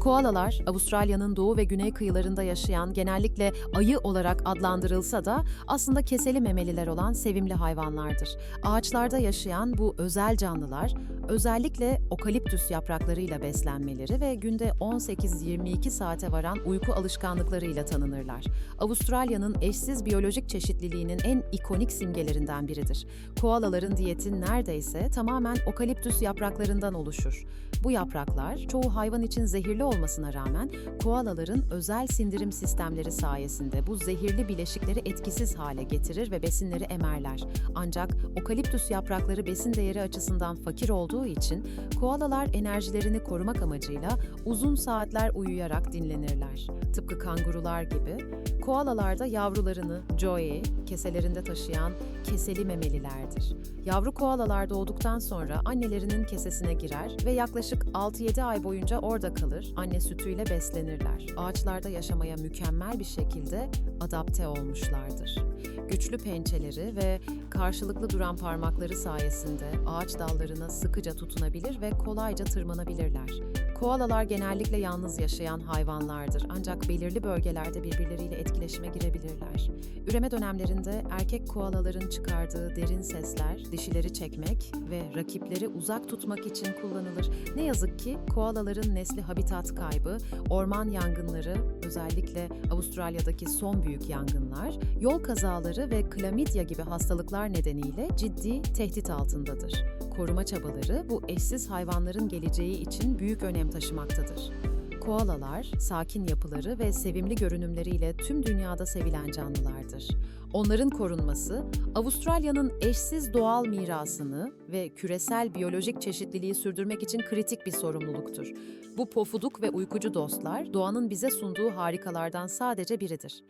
Koalalar, Avustralya'nın doğu ve güney kıyılarında yaşayan, genellikle ayı olarak adlandırılsa da aslında keseli memeliler olan sevimli hayvanlardır. Ağaçlarda yaşayan bu özel canlılar, özellikle okaliptüs yapraklarıyla beslenmeleri ve günde 18-22 saate varan uyku alışkanlıklarıyla tanınırlar. Avustralya'nın eşsiz biyolojik çeşitliliğinin en ikonik simgelerinden biridir. Koalaların diyeti neredeyse tamamen okaliptüs yapraklarından oluşur. Bu yapraklar çoğu hayvan için zehirli olmasına rağmen koalaların özel sindirim sistemleri sayesinde bu zehirli bileşikleri etkisiz hale getirir ve besinleri emerler. Ancak okaliptüs yaprakları besin değeri açısından fakir olduğu için koalalar enerjilerini korumak amacıyla uzun saatler uyuyarak dinlenirler. Tıpkı kangurular gibi koalalar da yavrularını joey keselerinde taşıyan keseli memelilerdir. Yavru koalalar doğduktan sonra annelerinin kesesine girer ve yaklaşık 6-7 ay boyunca orada kalır, anne sütüyle beslenirler. Ağaçlarda yaşamaya mükemmel bir şekilde adapte olmuşlardır. Güçlü pençeleri ve karşılıklı duran parmakları sayesinde ağaç dallarına sıkıca tutunabilir ve kolayca tırmanabilirler. Koalalar genellikle yalnız yaşayan hayvanlardır ancak belirli bölgelerde birbirleriyle etkileşime girebilirler. Üreme dönemlerinde erkek koalaların çıkardığı derin sesler dişileri çekmek ve rakipleri uzak tutmak için kullanılır. Ne yazık ki koalaların nesli habitat kaybı, orman yangınları, özellikle Avustralya'daki son büyük yangınlar, yol kazaları ve klamidya gibi hastalıklar nedeniyle ciddi tehdit altındadır. Koruma çabaları bu eşsiz hayvanların geleceği için büyük önem taşımaktadır. Koalalar, sakin yapıları ve sevimli görünümleriyle tüm dünyada sevilen canlılardır. Onların korunması, Avustralya'nın eşsiz doğal mirasını ve küresel biyolojik çeşitliliği sürdürmek için kritik bir sorumluluktur. Bu pofuduk ve uykucu dostlar, doğanın bize sunduğu harikalardan sadece biridir.